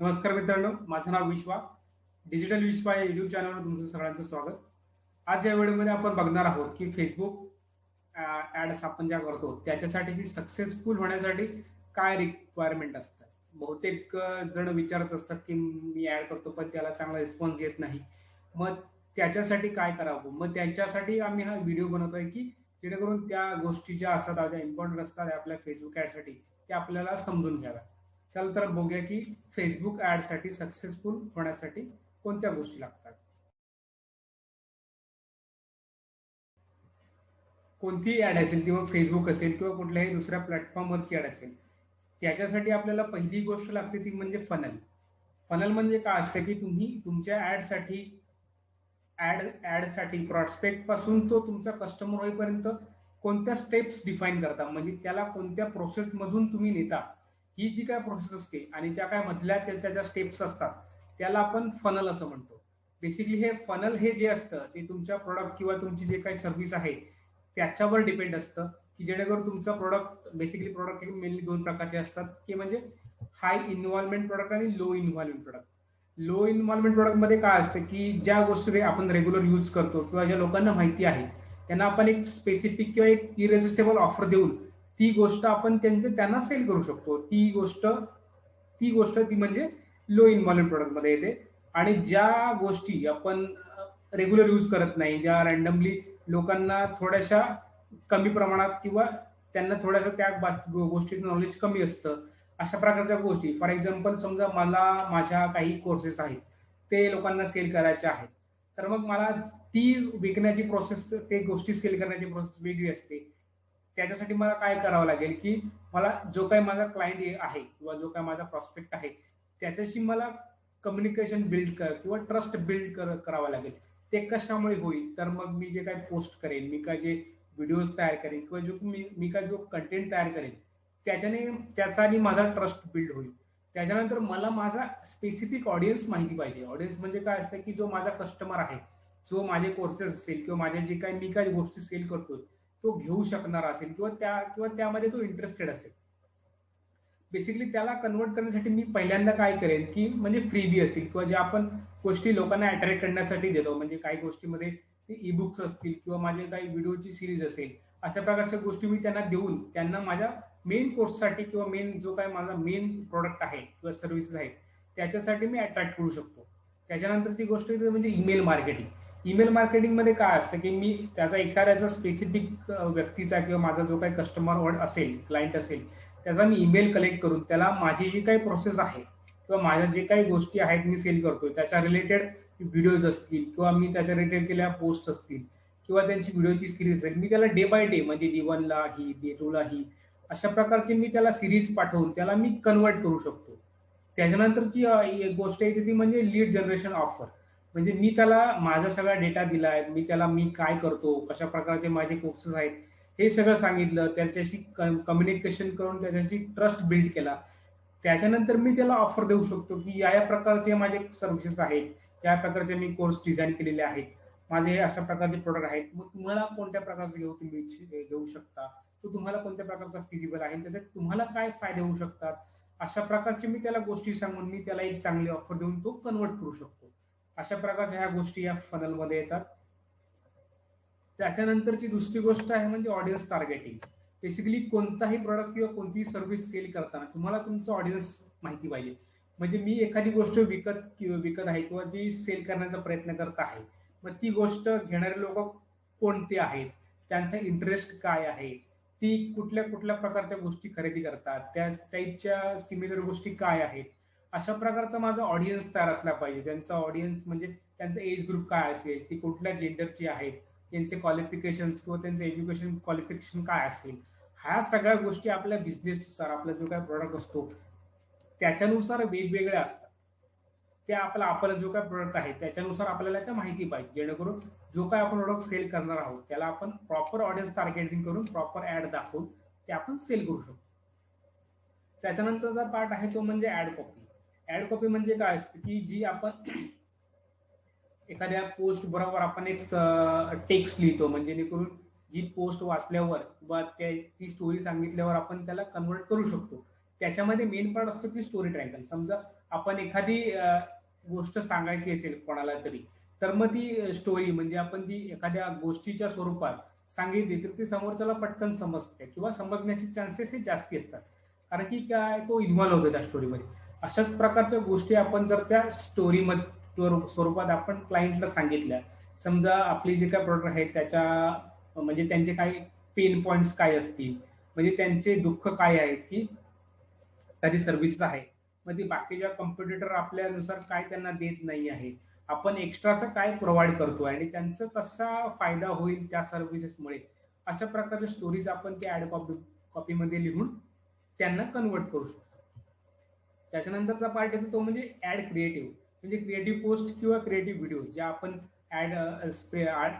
नमस्कार मित्रांनो माझं नाव विश्वा. डिजिटल विश्वा या युट्यूब चॅनलवर तुमचं सगळ्यांचं स्वागत. आज या वेळेमध्ये आपण बघणार आहोत की फेसबुक ऍड्स आपण ज्या करतो त्याच्यासाठीची सक्सेसफुल होण्यासाठी काय रिक्वायरमेंट असतात? बहुतेक जण विचारत असतात की मी ऍड करतो पण त्याला चांगला रिस्पॉन्स येत नाही. मग त्याच्यासाठी काय करावं? मग त्याच्यासाठी आम्ही हा व्हिडिओ बनवतोय की जेणेकरून त्या गोष्टी ज्या असतात ज्या इम्पॉर्टंट असतात आपल्या फेसबुक ऍडसाठी त्या आपल्याला समजून घ्याव्या चल तर बघूया की फेसबुक ऍडसाठी सक्सेसफुल होण्यासाठी कोणत्या गोष्टी लागतात? कोणतीही ऍड असेल किंवा फेसबुक असेल किंवा कुठल्याही दुसऱ्या प्लॅटफॉर्मवरची ऍड असेल त्याच्यासाठी आपल्याला पहिली गोष्ट लागते ती म्हणजे फनल फनल म्हणजे काय असतं की तुम्ही तुमच्या ऍडसाठी ऍड ऍडसाठी प्रॉस्पेक्टपासून तो तुमचा कस्टमर होईपर्यंत कोणत्या स्टेप्स डिफाईन करता? म्हणजे त्याला कोणत्या प्रोसेसमधून तुम्ही नेता? ही जी काय प्रोसेस असते आणि ज्या काय मधल्या त्या- त्याच्या स्टेप्स असतात त्याला आपण फनल असं म्हणतो. बेसिकली हे फनल हे जे असतं ते तुमच्या प्रोडक्ट किंवा तुमची जे काही सर्व्हिस आहे त्याच्यावर डिपेंड असतं. की जेणेकरून तुमचा प्रोडक्ट बेसिकली प्रोडक्ट हे मेनली दोन प्रकारचे असतात. की म्हणजे हाय इन्व्हॉल्वमेंट प्रोडक्ट आणि low involvement product low involvement प्रोडक्टमध्ये काय असतं की ज्या गोष्टी आपण रेग्युलर यूज करतो किंवा ज्या लोकांना माहिती आहे त्यांना आपण एक स्पेसिफिक किंवा एक इरेजिस्टेबल ऑफर देऊन ती गोष्ट आपण त्यांचे त्यांना सेल करू शकतो. ती गोष्ट ती गोष्ट ती म्हणजे लो इन्व्हॉल्वमेंट प्रोडक्टमध्ये येते. आणि ज्या गोष्टी आपण रेग्युलर यूज करत नाही ज्या रॅन्डमली लोकांना थोड्याशा कमी प्रमाणात किंवा त्यांना थोड्याशा त्या बा- गो- गोष्टीचं नॉलेज कमी असतं अशा प्रकारच्या गोष्टी. फॉर एक्झाम्पल समजा मला माझ्या काही कोर्सेस आहेत ते लोकांना सेल करायचे आहेत. तर मग मला ती विकण्याची प्रोसेस ते गोष्टी सेल करण्याची प्रोसेस वेगळी असते. त्याच्यासाठी मला काय करावं लागेल की मला जो काही माझा क्लायंट आहे किंवा जो काही माझा प्रॉस्पेक्ट आहे त्याच्याशी मला कम्युनिकेशन बिल्ड कर किंवा ट्रस्ट बिल्ड कर करावा लागेल. ते कशामुळे होईल? तर मग मी जे काही पोस्ट करेन मी काय जे व्हिडिओज तयार करेन किंवा जो मी मी काय जो कंटेंट तयार करेन त्याच्याने त्याचा आणि माझा ट्रस्ट बिल्ड होईल. त्याच्यानंतर मला माझा स्पेसिफिक ऑडियन्स माहिती पाहिजे. ऑडियन्स म्हणजे काय असतं की जो माझा कस्टमर आहे जो माझे कोर्सेस असेल किंवा माझ्या जे काही मी काही गोष्टी सेल करतोय तो घेऊ शकणार असेल किंवा त्या किंवा त्यामध्ये तो इंटरेस्टेड असेल. बेसिकली त्याला कन्वर्ट करण्यासाठी मी पहिल्यांदा काय करेन की म्हणजे फ्रीबी असतील किंवा ज्या आपण गोष्टी लोकांना अट्रॅक्ट करण्यासाठी देतो म्हणजे काही गोष्टीमध्ये ई बुक्स असतील किंवा माझे काही व्हिडिओची सिरीज असेल अशा प्रकारच्या गोष्टी मी त्यांना देऊन त्यांना माझ्या मेन कोर्ससाठी किंवा मेन जो काय माझा मेन प्रोडक्ट आहे किंवा सर्व्हिसेस आहेत त्याच्यासाठी मी अट्रॅक्ट करू शकतो. त्याच्यानंतरची गोष्ट म्हणजे ईमेल मार्केटिंग ईमेल मार्केटिंगमध्ये काय असतं की मी त्याचा एखाद्याचा स्पेसिफिक व्यक्तीचा किंवा माझा जो काही कस्टमर वर्ड असेल क्लायंट असेल त्याचा मी ईमेल कलेक्ट करून त्याला माझी जी काही प्रोसेस आहे किंवा माझ्या जे काही गोष्टी आहेत मी सेल करतोय त्याच्या रिलेटेड व्हिडिओज असतील किंवा मी त्याच्या रिलेटेड केलेल्या पोस्ट असतील किंवा त्यांची व्हिडिओची सिरीज असेल मी त्याला डे बाय डे म्हणजे डी वनला ही डे टूला ही अशा प्रकारची मी त्याला सिरीज पाठवून त्याला मी कन्वर्ट करू शकतो. त्याच्यानंतरची एक गोष्ट येते ती म्हणजे लीड जनरेशन ऑफर म्हणजे मी त्याला माझा सगळा डेटा दिला आहे मी त्याला मी काय करतो कशा प्रकारचे माझे कोर्सेस आहेत हे सगळं सांगितलं त्याच्याशी कम्युनिकेशन करून त्याच्याशी ट्रस्ट बिल्ड केला. त्याच्यानंतर मी त्याला ऑफर देऊ शकतो की या या प्रकारचे माझे सर्व्हिसेस आहेत या प्रकारचे मी कोर्स डिझाईन केलेले आहेत माझे हे अशा प्रकारचे प्रोडक्ट आहेत. मग तुम्हाला कोणत्या प्रकारचे घेऊ तुम्ही घेऊ शकता? तो तुम्हाला कोणत्या प्रकारचा फिजिबल आहे? त्याचे तुम्हाला काय फायदे होऊ शकतात? अशा प्रकारचे मी त्याला गोष्टी सांगून मी त्याला एक चांगली ऑफर देऊन तो कन्वर्ट करू शकतो. अशा प्रकारच्या ह्या गोष्टी या फनलमध्ये येतात. त्याच्यानंतरची दुसरी गोष्ट आहे म्हणजे ऑडियन्स टार्गेटिंग बेसिकली कोणताही प्रोडक्ट किंवा कोणतीही सर्व्हिस सेल करताना तुम्हाला तुमचं ऑडियन्स माहिती पाहिजे. म्हणजे मी एखादी गोष्ट विकत किंवा विकत आहे किंवा जी सेल करण्याचा प्रयत्न करत आहे मग ती गोष्ट घेणारे लोक कोणते आहेत? त्यांचा इंटरेस्ट काय आहे? ती कुठल्या कुठल्या प्रकारच्या गोष्टी खरेदी करतात? त्या टाईपच्या सिमिलर गोष्टी काय आहेत? अशा प्रकारचा माझा ऑडियन्स तयार असला पाहिजे. त्यांचा ऑडियन्स म्हणजे त्यांचा एज ग्रुप काय असेल ती कुठल्या जेंडरची आहेत त्यांचे क्वालिफिकेशन किंवा त्यांचं एज्युकेशन क्वालिफिकेशन काय असेल ह्या सगळ्या गोष्टी आपल्या बिझनेसनुसार आपला जो काय प्रोडक्ट असतो त्याच्यानुसार वेगवेगळ्या असतात. ते आपला आपला जो काय प्रोडक्ट आहे त्याच्यानुसार आपल्याला त्या माहिती पाहिजे. जेणेकरून जो काय आपण प्रोडक्ट सेल करणार आहोत त्याला आपण प्रॉपर ऑडियन्स टार्गेटिंग करून प्रॉपर ऍड दाखवून ते आपण सेल करू शकतो. त्याच्यानंतरचा पार्ट आहे तो म्हणजे ऍड कॉपी ऍड कॉपी म्हणजे काय असतं की जी आपण एखाद्या पोस्ट बरोबर आपण एक टेक्स्ट लिहितो. म्हणजे जेणेकरून जी पोस्ट वाचल्यावर किंवा त्या ती स्टोरी सांगितल्यावर आपण त्याला कन्वर्ट करू शकतो. त्याच्यामध्ये मेन पार्ट असतो की स्टोरी ट्रँगल समजा आपण एखादी गोष्ट सांगायची असेल कोणाला तरी तर मग ती स्टोरी म्हणजे आपण ती एखाद्या गोष्टीच्या स्वरूपात सांगितली तर ती समोरच्याला पटकन समजते किंवा समजण्याचे चान्सेस हे जास्ती असतात. कारण की काय तो इन्व्हॉल्व होतो त्या स्टोरीमध्ये अशाच प्रकारच्या गोष्टी आपण जर त्या स्टोरी स्वरूपात आपण क्लायंटला सांगितल्या. समजा आपली जे काय प्रोडक्ट आहेत त्याच्या म्हणजे त्यांचे काही पेन पॉइंट्स काय असतील? म्हणजे त्यांचे दुःख काय आहेत की त्याची सर्व्हिस आहे. मग ती बाकीच्या कॉम्पिटिटर आपल्यानुसार काय त्यांना देत नाही आहे. आपण एक्स्ट्राचं काय प्रोव्हाइड करतो आणि त्यांचा कसा फायदा होईल त्या सर्व्हिसेसमुळे अशा प्रकारच्या स्टोरीज आपण त्या ऍड कॉपी कॉपीमध्ये लिहून त्यांना कन्वर्ट करू शकतो. त्याच्यानंतरचा पार्ट येतो तो म्हणजे ऍड क्रिएटिव्ह म्हणजे क्रिएटिव्ह पोस्ट किंवा क्रिएटिव्ह व्हिडिओ ज्या आपण ऍड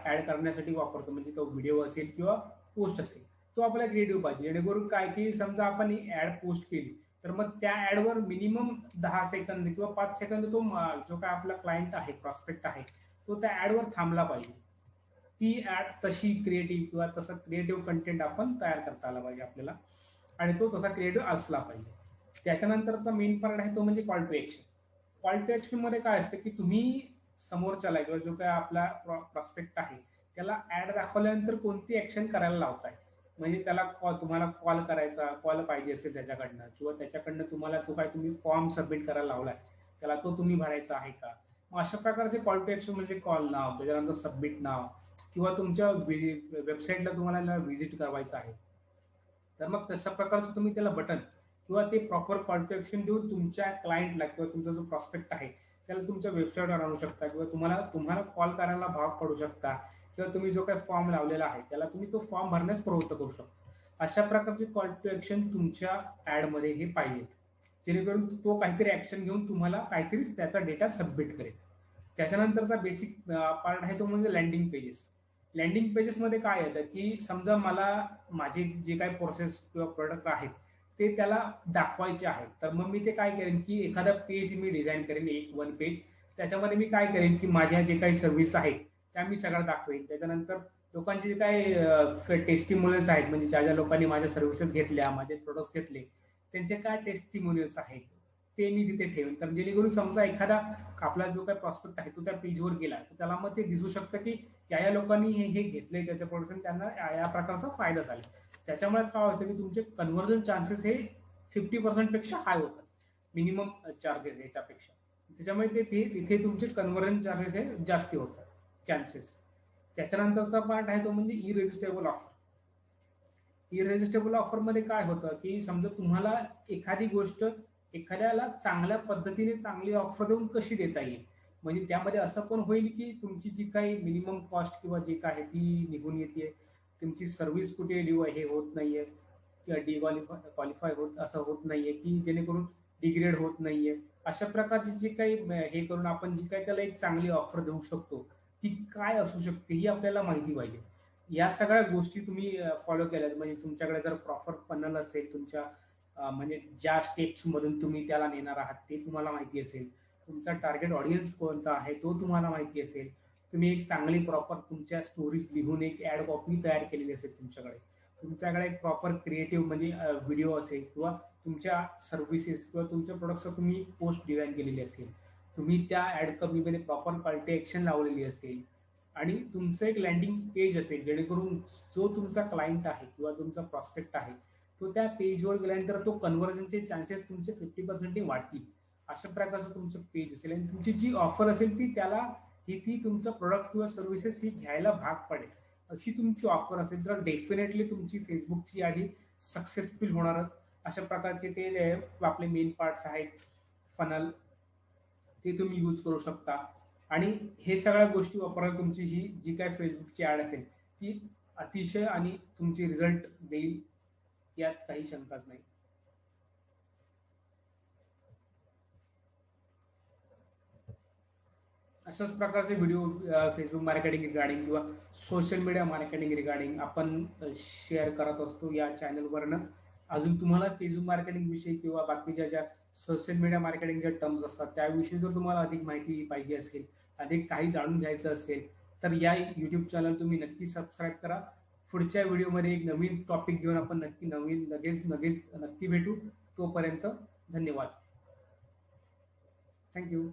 ऍड करण्यासाठी वापरतो. म्हणजे तो व्हिडिओ असेल किंवा पोस्ट असेल. तो आपल्याला क्रिएटिव्ह पाहिजे. जेणेकरून काय की समजा आपण ऍड पोस्ट केली तर मग त्या ऍडवर मिनिमम दहा सेकंद किंवा पाच सेकंद तो जो काय आपला क्लायंट आहे प्रॉस्पेक्ट आहे तो त्या ऍडवर थांबला पाहिजे. ती ऍड तशी क्रिएटिव्ह किंवा तसा क्रिएटिव्ह कंटेंट आपण तयार करता आला पाहिजे आपल्याला. आणि तो तसा क्रिएटिव्ह असला पाहिजे. त्याच्यानंतरचा मेन पार्ट आहे तो म्हणजे call to action call to एक्शनमध्ये काय असतं की तुम्ही समोरच्याला किंवा जो काय आपला प्रॉस्पेक्ट आहे त्याला ऍड दाखवल्यानंतर कोणती ऍक्शन करायला लावताय? म्हणजे त्याला कॉल तुम्हाला कॉल करायचा कॉल पाहिजे असेल त्याच्याकडनं किंवा त्याच्याकडनं तुम्हाला तो काय तुम्ही फॉर्म सबमिट करायला लावलाय त्याला तो तुम्ही भरायचा आहे का? मग अशा प्रकारचे कॉल टू ऍक्शन म्हणजे कॉल नाव त्याच्यानंतर सबमिट नाव किंवा तुमच्या वेबसाईटला तुम्हाला व्हिजिट करायचं आहे. तर मग तशा प्रकारचं तुम्ही त्याला बटन किंवा ते प्रॉपर कॉन्ट्रॅक्शन देऊन तुमच्या क्लायंटला किंवा तुमचा जो प्रॉस्पेक्ट आहे त्याला तुमच्या वेबसाईटवर आणू शकता किंवा तुम्हाला तुम्हाला कॉल करायला भाग पडू शकता किंवा तुम्ही जो काही फॉर्म लावलेला आहे त्याला तुम्ही तो फॉर्म भरण्यास प्रवृत्त करू शकता. अशा प्रकारचे कॉल टू ऍक्शन तुमच्या ऍडमध्ये हे पाहिजेत जेणेकरून तो काहीतरी ऍक्शन घेऊन तुम्हाला काहीतरी त्याचा डेटा सबमिट करेल. त्याच्यानंतरचा बेसिक पार्ट आहे तो म्हणजे लँडिंग पेजेस लँडिंग पेजेसमध्ये काय येतं की समजा मला माझे जे काही प्रोसेस किंवा प्रोडक्ट आहेत ते त्याला दाखवायचे आहेत तर मग मी ते काय करेन की एखादा पेज मी डिझाईन करेन एक वन पेज त्याच्यामध्ये मी काय करेन की माझ्या जे काही सर्व्हिस आहेत त्या मी सगळं दाखवेन. त्याच्यानंतर लोकांचे जे काही टेस्टिमोनियल्स आहेत म्हणजे ज्या ज्या लोकांनी माझ्या सर्व्हिसेस घेतल्या माझे प्रोडक्ट्स घेतले त्यांचे काय टेस्टिमोनियल्स आहेत ते मी तिथे ठेवेन. कारण जेणेकरून समजा एखादा आपला जो काही प्रॉस्पेक्ट आहे तो त्या पेजवर गेला तर त्याला मग ते दिसू शकतं की या या लोकांनी हे हे घेतले त्याच्या प्रोडक्ट त्यांना या प्रकारचा फायदा झाला. त्याच्यामुळे काय होतं की तुमचे कन्व्हर्जन चान्सेस हे फिफ्टी पर्सेंटपेक्षा हाय होतात. मिनिमम चार्जेस याच्यापेक्षा. त्याच्यामुळे ते तिथे तुमचे कन्व्हर्जन चार्जेस हे जास्ती होतात चान्सेस त्याच्यानंतरचा पार्ट आहे तो म्हणजे इरेजिस्टेबल ऑफर इरेजिस्टेबल ऑफरमध्ये काय होतं की समजा तुम्हाला एखादी गोष्ट एखाद्याला चांगल्या पद्धतीने चांगली ऑफर देऊन कशी देता येईल? म्हणजे त्यामध्ये असं पण होईल की तुमची जी काही मिनिमम कॉस्ट किंवा जी काय ती निघून येते. तुमची सर्व्हिस कुठे डिव हे होत नाहीये. किंवा डिक्वालिफाय क्वालिफाय होत असं होत नाहीये की जेणेकरून डिग्रेड होत नाहीये. अशा प्रकारची जे काही हे करून आपण जी काही त्याला एक चांगली ऑफर देऊ शकतो ती काय असू शकते ही आपल्याला माहिती पाहिजे. या सगळ्या गोष्टी तुम्ही फॉलो केल्या म्हणजे तुमच्याकडे जर प्रॉपर पनल असेल तुमच्या म्हणजे ज्या स्टेप्स मधून तुम्ही त्याला नेणार आहात ते तुम्हाला माहिती असेल. तुमचा टार्गेट ऑडियन्स कोणता आहे तो तुम्हाला माहिती असेल. तुम्ही एक चांगली प्रॉपर तुमच्या स्टोरीज लिहून एक ऍड कॉपी तयार केलेली असेल तुमच्याकडे. तुमच्याकडे एक प्रॉपर क्रिएटिव्ह म्हणजे व्हिडिओ असेल किंवा तुमच्या सर्व्हिसेस किंवा तुमच्या प्रोडक्टचं तुम्ही पोस्ट डिझाईन केलेली असेल. तुम्ही त्या ऍड कमीमध्ये प्रॉपर क्वालिटी ऍक्शन लावलेली असेल आणि तुमचं एक लँडिंग पेज असेल जेणेकरून जो तुमचा क्लायंट आहे किंवा तुमचा प्रॉस्पेक्ट आहे तो त्या पेजवर गेल्यानंतर तो कन्व्हर्जनचे चान्सेस तुमचे फिफ्टी पर्सेंटने वाढतील. अशा प्रकारचं तुमचं पेज असेल आणि तुमची जी ऑफर असेल ती त्याला की ती तुमचं प्रोडक्ट किंवा सर्व्हिसेस ही घ्यायला भाग पडेल. अशी तुमची ऑफर असेल तर डेफिनेटली तुमची फेसबुकची आधी सक्सेसफुल होणारच अशा प्रकारचे ते आपले मेन पार्ट्स आहेत फनल ते तुम्ही यूज करू शकता. आणि हे सगळ्या गोष्टी वापरायला तुमची ही जी काय फेसबुकची ऍड असेल ती अतिशय आणि तुमची रिझल्ट देईल यात काही शंकाच नाही. अशाच प्रकारचे व्हिडिओ फेसबुक मार्केटिंग रिगार्डिंग किंवा सोशल मीडिया मार्केटिंग रिगार्डिंग आपण शेअर करत असतो या चॅनलवरनं अजून तुम्हाला फेसबुक मार्केटिंग विषयी किंवा बाकीच्या ज्या सोशल मीडिया मार्केटिंगच्या टर्म्स असतात त्याविषयी जर तुम्हाला अधिक माहिती पाहिजे असेल अधिक काही जाणून घ्यायचं असेल तर या युट्यूब चॅनल तुम्ही नक्की सबस्क्राईब करा. पुढच्या व्हिडिओमध्ये एक नवीन टॉपिक घेऊन आपण नक्की नवीन लगेच लगेच नक्की भेटू. तोपर्यंत धन्यवाद. थँक्यू